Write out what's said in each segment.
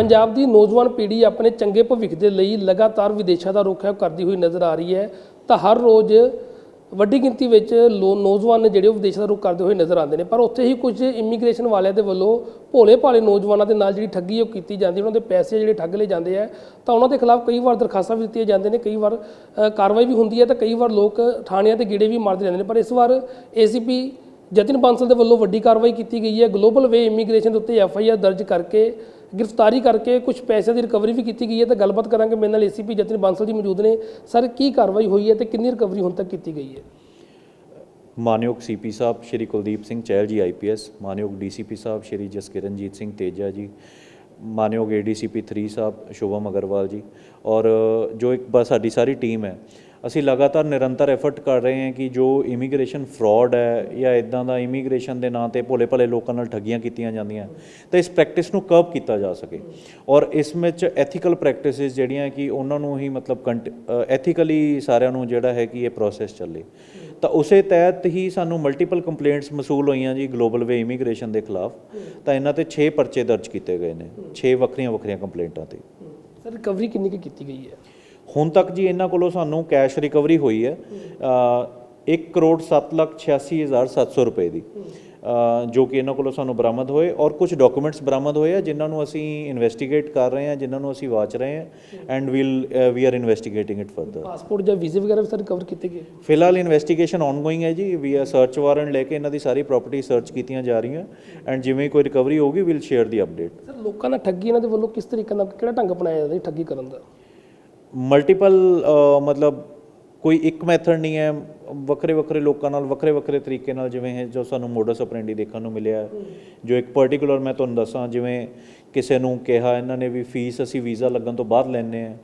ਪੰਜਾਬ ਦੀ ਨੌਜਵਾਨ ਪੀੜ੍ਹੀ ਆਪਣੇ ਚੰਗੇ ਭਵਿੱਖ ਦੇ ਲਈ ਲਗਾਤਾਰ ਵਿਦੇਸ਼ਾਂ ਦਾ ਰੁੱਖ ਹੈ ਉਹ ਕਰਦੀ ਹੋਈ ਨਜ਼ਰ ਆ ਰਹੀ ਹੈ, ਤਾਂ ਹਰ ਰੋਜ਼ ਵੱਡੀ ਗਿਣਤੀ ਵਿੱਚ ਲੋ, ਨੌਜਵਾਨ ਨੇ ਜਿਹੜੇ ਉਹ ਵਿਦੇਸ਼ਾਂ ਦਾ ਰੁੱਖ ਕਰਦੇ ਹੋਏ ਨਜ਼ਰ ਆਉਂਦੇ ਨੇ, ਪਰ ਉੱਥੇ ਹੀ ਕੁਝ ਇਮੀਗ੍ਰੇਸ਼ਨ ਵਾਲਿਆਂ ਦੇ ਵੱਲੋਂ ਭੋਲੇ ਭਾਲੇ ਨੌਜਵਾਨਾਂ ਦੇ ਨਾਲ ਜਿਹੜੀ ਠੱਗੀ ਉਹ ਕੀਤੀ ਜਾਂਦੀ ਹੈ, ਉਹਨਾਂ ਦੇ ਪੈਸੇ ਜਿਹੜੇ ਠੱਗ ਲਏ ਜਾਂਦੇ ਆ, ਤਾਂ ਉਹਨਾਂ ਦੇ ਖਿਲਾਫ ਕਈ ਵਾਰ ਦਰਖਾਸਤਾਂ ਵੀ ਦਿੱਤੀਆਂ ਜਾਂਦੇ ਨੇ, ਕਈ ਵਾਰ ਕਾਰਵਾਈ ਵੀ ਹੁੰਦੀ ਹੈ, ਤਾਂ ਕਈ ਵਾਰ ਲੋਕ ਥਾਣਿਆਂ ਤੇ ਗੇੜੇ ਵੀ ਮਾਰਦੇ ਰਹਿੰਦੇ ਨੇ, ਪਰ ਇਸ ਵਾਰ ਏਸੀਪੀ ਜਤਿਨ ਬਾਂਸਲ ਦੇ ਵੱਲੋਂ ਵੱਡੀ ਕਾਰਵਾਈ ਕੀਤੀ ਗਈ ਹੈ, ਗਲੋਬਲ ਵੇ ਇਮੀਗ੍ਰੇਸ਼ਨ ਦੇ ਉੱਤੇ ਐਫ ਆਈ ਆਰ ਦਰਜ ਕਰਕੇ ਗ੍ਰਿਫਤਾਰੀ ਕਰਕੇ ਕੁਝ ਪੈਸੇ ਦੀ ਰਿਕਵਰੀ ਵੀ ਕੀਤੀ ਗਈ ਹੈ ਤਾਂ ਗੱਲਬਾਤ ਕਰਾਂਗੇ। ਮੇਰੇ ਨਾਲ ਏਸੀਪੀ ਜਤਿਨ ਬਾਂਸਲ ਜੀ ਮੌਜੂਦ ਨੇ। ਸਰ ਕੀ ਕਾਰਵਾਈ ਹੋਈ ਹੈ ਤੇ ਕਿੰਨੀ ਰਿਕਵਰੀ ਹੁਣ ਤੱਕ ਕੀਤੀ ਗਈ ਹੈ? ਮਾਨਯੋਗ ਸੀਪੀ ਸਾਹਿਬ ਸ਼੍ਰੀ ਕੁਲਦੀਪ ਸਿੰਘ ਚਹਿਲ ਜੀ ਆਈਪੀਐਸ ਮਾਨਯੋਗ ਡੀਸੀਪੀ ਸਾਹਿਬ ਸ਼੍ਰੀ ਜਸਕਿਰਨਜੀਤ ਸਿੰਘ ਤੇਜਾ ਜੀ, ਮਾਨਯੋਗ ਏਡੀਸੀਪੀ 3 ਸਾਹਿਬ ਸ਼ੁਭਮ ਅਗਰਵਾਲ ਜੀ ਔਰ ਜੋ ਇੱਕ ਬਸ ਸਾਡੀ ਸਾਰੀ ਟੀਮ ਹੈ ਅਸੀਂ ਲਗਾਤਾਰ ਨਿਰੰਤਰ ਐਫਰਟ ਕਰ ਰਹੇ ਹਾਂ ਕਿ ਜੋ ਇਮੀਗ੍ਰੇਸ਼ਨ ਫਰਾਡ ਹੈ ਜਾਂ ਇਦਾਂ ਦਾ ਇਮੀਗ੍ਰੇਸ਼ਨ ਦੇ ਨਾਂ ਤੇ ਭੋਲੇ ਭਲੇ ਲੋਕਾਂ ਨਾਲ ਠੱਗੀਆਂ ਕੀਤੀਆਂ ਜਾਂਦੀਆਂ, ਤਾਂ ਇਸ ਪ੍ਰੈਕਟਿਸ ਨੂੰ ਕਰਬ ਕੀਤਾ ਜਾ ਸਕੇ। ਔਰ ਇਸ ਵਿੱਚ ਐਥੀਕਲ ਪ੍ਰੈਕਟਿਸਿਸ ਜਿਹੜੀਆਂ ਕਿ ਉਹਨਾਂ ਨੂੰ ਹੀ ਮਤਲਬ ਐਥੀਕਲੀ ਸਾਰਿਆਂ ਨੂੰ ਜਿਹੜਾ ਹੈ ਕਿ ਇਹ ਪ੍ਰੋਸੈਸ ਚੱਲੇ। ਤਾਂ ਉਸੇ ਤਹਿਤ ਹੀ ਸਾਨੂੰ ਮਲਟੀਪਲ ਕੰਪਲੇਂਟਸ ਮਸੂਲ ਹੋਈਆਂ ਜੀ ਗਲੋਬਲ ਵੇ ਇਮੀਗ੍ਰੇਸ਼ਨ ਦੇ ਖਿਲਾਫ। ਤਾਂ ਇਹਨਾਂ ਤੇ 6 ਪਰਚੇ ਦਰਜ ਕੀਤੇ ਗਏ ਨੇ 6 ਵੱਖਰੀਆਂ ਵੱਖਰੀਆਂ ਕੰਪਲੇਂਟਾਂ ਤੇ। ਸਰ ਰਿਕਵਰੀ ਕਿੰਨੀ ਕੁ ਕੀਤੀ ਗਈ ਹੈ? ਹੁਣ ਤੱਕ ਜੀ ਇਹਨਾਂ ਕੋਲੋਂ ਸਾਨੂੰ ਕੈਸ਼ ਰਿਕਵਰੀ ਹੋਈ ਹੈ 1 ਕਰੋੜ 7 ਲੱਖ 86 ਹਜ਼ਾਰ 700 ਰੁਪਏ ਦੀ ਜੋ ਕਿ ਇਹਨਾਂ ਕੋਲੋਂ ਸਾਨੂੰ ਬਰਾਮਦ ਹੋਏ ਔਰ ਕੁਝ ਡਾਕੂਮੈਂਟਸ ਬਰਾਮਦ ਹੋਏ ਆ ਜਿਨ੍ਹਾਂ ਨੂੰ ਅਸੀਂ ਇਨਵੈਸਟੀਗੇਟ ਕਰ ਰਹੇ ਹਾਂ ਜਿਨ੍ਹਾਂ ਨੂੰ ਅਸੀਂ ਵਾਚ ਰਹੇ ਹਾਂ and we'll we are investigating it further passport ਜਾਂ ਵੀਜ਼ੇ ਵਗੈਰਾ ਵੀ ਸਰ ਰਿਕਵਰ ਕੀਤੇ ਗਏ? ਫਿਲਹਾਲ ਇਨਵੈਸਟੀਗੇਸ਼ਨ ਆਨਗੋਇੰਗ ਹੈ ਜੀ ਵੀ ਆ ਸਰਚ ਵਾਰੰਟ ਲੈ ਕੇ ਇਹਨਾਂ ਦੀ ਸਾਰੀ ਪ੍ਰਾਪਰਟੀ ਸਰਚ ਕੀਤੀਆਂ ਜਾ ਰਹੀਆਂ ਐਂਡ ਜਿਵੇਂ ਕੋਈ ਰਿਕਵਰੀ ਹੋਊਗੀ will share the update sir ਲੋਕਾਂ ਨਾਲ ਠੱਗੀ ਇਹਨਾਂ ਦੇ ਵੱਲੋਂ ਕਿਸ ਤਰੀਕੇ ਨਾਲ ਕਿਹੜਾ ਢੰਗ ਅਪਣਾਇਆ ਜਾਂਦਾ ਠੱਗੀ ਕਰਨ ਦਾ? ਮਲਟੀਪਲ ਮਤਲਬ ਕੋਈ ਇੱਕ ਮੈਥਡ ਨਹੀਂ ਹੈ, ਵੱਖਰੇ ਵੱਖਰੇ ਲੋਕਾਂ ਨਾਲ, ਵੱਖਰੇ ਵੱਖਰੇ ਤਰੀਕੇ ਨਾਲ ਜਿਵੇਂ ਹੈ ਜੋ ਸਾਨੂੰ ਮੋਡਸ ਆਪਰੈਂਡੀ ਦੇਖਣ ਨੂੰ ਮਿਲਿਆ, ਜੋ ਇੱਕ ਪਾਰਟਿਕੂਲਰ ਮੈਂ ਤੁਹਾਨੂੰ ਦੱਸਾਂ, ਜਿਵੇਂ ਕਿਸੇ ਨੂੰ ਕਿਹਾ ਇਹਨਾਂ ਨੇ ਵੀ ਫੀਸ ਅਸੀਂ ਵੀਜ਼ਾ ਲੱਗਣ ਤੋਂ ਬਾਅਦ ਲੈਣੇ ਆ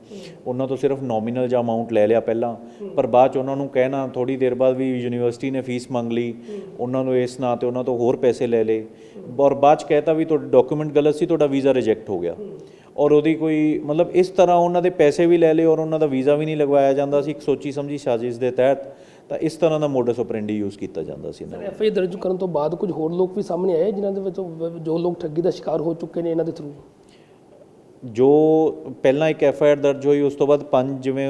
ਉਹਨਾਂ ਤੋਂ ਸਿਰਫ ਨੋਮੀਨਲ ਜਾਂ ਅਮਾਉਂਟ ਲੈ ਲਿਆ ਪਹਿਲਾਂ, ਪਰ ਬਾਅਦ ਚ ਉਹਨਾਂ ਨੂੰ ਕਹਿਣਾ ਥੋੜੀ ਦੇਰ ਬਾਅਦ ਵੀ ਯੂਨੀਵਰਸਿਟੀ ਨੇ ਫੀਸ ਮੰਗ ਲਈ, ਉਹਨਾਂ ਨੂੰ ਇਸ ਨਾਂ ਤੇ ਉਹਨਾਂ ਤੋਂ ਹੋਰ ਪੈਸੇ ਲੈ ਲਏ। ਔਰ ਬਾਅਦ ਚ ਕਹਿਤਾ ਵੀ ਤੁਹਾਡਾ ਡਾਕੂਮੈਂਟ ਗਲਤ ਸੀ, ਤੁਹਾਡਾ ਵੀਜ਼ਾ ਰਿਜੈਕਟ ਹੋ ਗਿਆ। ਔਰ ਉਹਦੀ ਕੋਈ ਮਤਲਬ ਇਸ ਤਰ੍ਹਾਂ ਉਹਨਾਂ ਦੇ ਪੈਸੇ ਵੀ ਲੈ ਲਏ ਔਰ ਉਹਨਾਂ ਦਾ ਵੀਜ਼ਾ ਵੀ ਨਹੀਂ ਲਗਵਾਇਆ ਜਾਂਦਾ ਸੀ ਇੱਕ ਸੋਚੀ ਸਮਝੀ ਸਾਜ਼ਿਸ਼ ਦੇ ਤਹਿਤ ਤਾਂ ਇਸ ਤਰ੍ਹਾਂ ਦਾ ਮੋਡਸ ਆਪਰੈਂਡੀ ਯੂਜ਼ ਕੀਤਾ ਜਾਂਦਾ ਸੀ ਇਹਨਾਂ ਸਰ ਐਫ ਆਈ ਦਰਜ ਕਰਨ ਤੋਂ ਬਾਅਦ ਕੁਝ ਹੋਰ ਲੋਕ ਵੀ ਸਾਹਮਣੇ ਆਏ ਜਿਨ੍ਹਾਂ ਦੇ ਵਿੱਚੋਂ ਜੋ ਲੋਕ ਠੱਗੀ ਦਾ ਸ਼ਿਕਾਰ ਹੋ ਚੁੱਕੇ ਨੇ ਇਹਨਾਂ ਦੇ ਥਰੂ ਜੋ ਪਹਿਲਾਂ ਇੱਕ ਐਫ ਆਈ ਆਰ ਦਰਜ ਹੋਈ, ਉਸ ਤੋਂ ਬਾਅਦ ਪੰਜ ਜਿਵੇਂ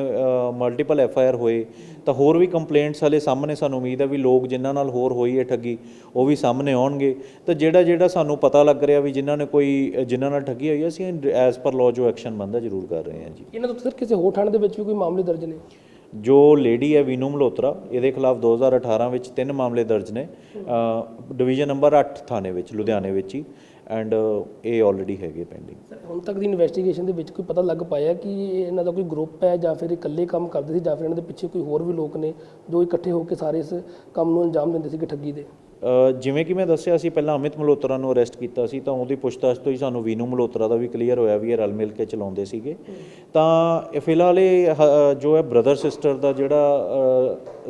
ਮਲਟੀਪਲ ਐਫ ਆਈ ਆਰ ਹੋਏ, ਤਾਂ ਹੋਰ ਵੀ ਕੰਪਲੇਂਟਸ ਹਲੇ ਸਾਹਮਣੇ ਸਾਨੂੰ ਉਮੀਦ ਹੈ ਵੀ ਲੋਕ ਜਿਨ੍ਹਾਂ ਨਾਲ ਹੋਰ ਹੋਈ ਹੈ ਠੱਗੀ, ਉਹ ਵੀ ਸਾਹਮਣੇ ਆਉਣਗੇ। ਤਾਂ ਜਿਹੜਾ ਜਿਹੜਾ ਸਾਨੂੰ ਪਤਾ ਲੱਗ ਰਿਹਾ ਵੀ ਜਿਨ੍ਹਾਂ ਨੇ ਕੋਈ, ਜਿਨ੍ਹਾਂ ਨਾਲ ਠੱਗੀ ਹੋਈ ਹੈ, ਅਸੀਂ ਐਜ਼ ਪਰ ਲਾਅ ਜੋ ਐਕਸ਼ਨ ਬਣਦਾ ਜ਼ਰੂਰ ਕਰ ਰਹੇ ਹਾਂ ਜੀ। ਇਹਨਾਂ ਤੋਂ ਸਰ ਕਿਸੇ ਹੋਰ ਥਾਣੇ ਦੇ ਵਿੱਚ ਵੀ ਕੋਈ ਮਾਮਲੇ ਦਰਜ ਨੇ? ਜੋ ਲੇਡੀ ਹੈ ਵੀਨੂ ਮਲਹੋਤਰਾ, ਇਹਦੇ ਖਿਲਾਫ 2018 ਵਿੱਚ ਤਿੰਨ ਮਾਮਲੇ ਦਰਜ ਨੇ। ਡਿਵੀਜ਼ਨ ਨੰਬਰ 8 ਥਾਣੇ ਵਿੱਚ, ਲੁਧਿਆਣੇ ਵਿੱਚ ਹੀ ਐਂਡ ਇਹ ਆਲਰੇਡੀ ਹੈਗੇ ਪੈਂਡਿੰਗ ਸਰ, ਹੁਣ ਤੱਕ ਦੀ ਇਨਵੈਸਟੀਗੇਸ਼ਨ ਦੇ ਵਿੱਚ ਕੋਈ ਪਤਾ ਲੱਗ ਪਾਇਆ ਕਿ ਇਹਨਾਂ ਦਾ ਕੋਈ ਗਰੁੱਪ ਹੈ ਜਾਂ ਫਿਰ ਇਕੱਲੇ ਕੰਮ ਕਰਦੇ ਸੀ ਜਾਂ ਫਿਰ ਇਹਨਾਂ ਦੇ ਪਿੱਛੇ ਕੋਈ ਹੋਰ ਵੀ ਲੋਕ ਨੇ ਜੋ ਇਕੱਠੇ ਹੋ ਕੇ ਸਾਰੇ ਇਸ ਕੰਮ ਨੂੰ ਅੰਜਾਮ ਦਿੰਦੇ ਸੀਗੇ ਠੱਗੀ ਦੇ? ਜਿਵੇਂ ਕਿ ਮੈਂ ਦੱਸਿਆ ਸੀ, ਪਹਿਲਾਂ ਅਮਿਤ ਮਲਹੋਤਰਾ ਨੂੰ ਅਰੈਸਟ ਕੀਤਾ ਸੀ, ਤਾਂ ਉਹਦੀ ਪੁੱਛਤਾਛ ਤੋਂ ਹੀ ਸਾਨੂੰ ਵੀਨੂ ਮਲਹੋਤਰਾ ਦਾ ਵੀ ਕਲੀਅਰ ਹੋਇਆ ਵੀ ਇਹ ਰਲ ਮਿਲ ਕੇ ਚਲਾਉਂਦੇ ਸੀਗੇ। ਤਾਂ ਇਹ ਫਿਲਹਾਲ ਇਹ, ਹ- ਜੋ ਹੈ ਬ੍ਰਦਰ ਸਿਸਟਰ ਦਾ ਜਿਹੜਾ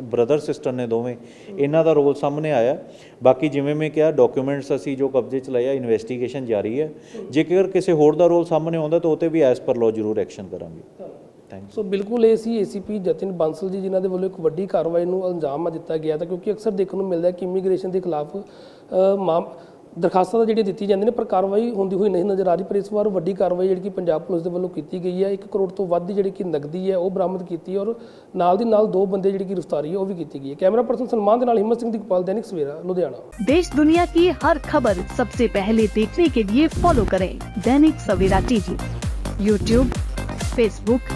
ਬ੍ਰਦਰ ਸਿਸਟਰ ਨੇ ਦੋਵੇਂ, ਇਹਨਾਂ ਦਾ ਰੋਲ ਸਾਹਮਣੇ ਆਇਆ। ਬਾਕੀ ਜਿਵੇਂ ਮੈਂ ਕਿਹਾ ਡਾਕੂਮੈਂਟਸ ਅਸੀਂ ਜੋ ਕਬਜ਼ੇ ਚ ਲਏ ਇਨਵੈਸਟੀਗੇਸ਼ਨ ਜਾਰੀ ਹੈ। ਜੇਕਰ ਕਿਸੇ ਹੋਰ ਦਾ ਰੋਲ ਸਾਹਮਣੇ ਆਉਂਦਾ, ਤਾਂ ਉਹ ਤੇ ਵੀ ਐਸ ਪਰ ਲਾਅ ਜ਼ਰੂਰ ਐਕਸ਼ਨ ਕਰਾਂਗੇ। ਥੈਂਕ ਸੋ ਬਿਲਕੁਲ ਇਹ ਸੀ ਏਸੀਪੀ ਜਤਿਨ ਬਾਂਸਲ ਜੀ ਜਿਨ੍ਹਾਂ ਦੇ ਵੱਲੋਂ ਇੱਕ ਵੱਡੀ ਕਾਰਵਾਈ ਨੂੰ ਅੰਜਾਮ ਦਿੱਤਾ ਗਿਆ ਤਾਂ ਕਿਉਂਕਿ ਅਕਸਰ ਦੇਖਣ ਨੂੰ ਮਿਲਦਾ ਹੈ ਕਿ ਇਮੀਗ੍ਰੇਸ਼ਨ ਦੇ ਖਿਲਾਫ ਅ, ਮਾਮ ਦਰਖਾਸਤਾਂ ਤਾਂ ਜਿਹੜੀਆਂ ਦਿੱਤੀ ਜਾਂਦੀਆਂ ਨੇ ਪਰ ਕਾਰਵਾਈ ਹੁੰਦੀ ਹੋਈ ਨਹੀਂ ਨਜ਼ਰ ਆ ਰਹੀ ਪਰ ਇਸ ਵਾਰ ਵੱਡੀ ਕਾਰਵਾਈ ਜਿਹੜੀ ਕਿ ਪੰਜਾਬ ਪੁਲਿਸ ਦੇ ਵੱਲੋਂ ਕੀਤੀ ਗਈ ਹੈ 1 ਕਰੋੜ ਤੋਂ ਵੱਧ ਦੀ ਜਿਹੜੀ ਕਿ ਨਕਦੀ ਹੈ ਉਹ ਬਰਾਮਦ ਕੀਤੀ ਹੈ ਔਰ ਨਾਲ ਦੀ ਨਾਲ ਦੋ ਬੰਦੇ ਜਿਹੜੀ ਕਿ ਗ੍ਰਿਫਤਾਰੀ ਹੈ ਉਹ ਵੀ ਕੀਤੀ ਗਈ ਹੈ ਕੈਮਰਾ ਪਰਸਨ ਸਲਮਾਨ ਦੇ ਨਾਲ ਹਿੰਮਤ ਸਿੰਘ ਦੀ ਗੋਪਾਲ ਦੈਨਿਕ ਸਵੇਰਾ ਲੁਧਿਆਣਾ देश दुनिया की हर खबर सबसे पहले देखने के लिए फॉलो करें दैनिक सवेरा टीवी यूट्यूब फेसबुक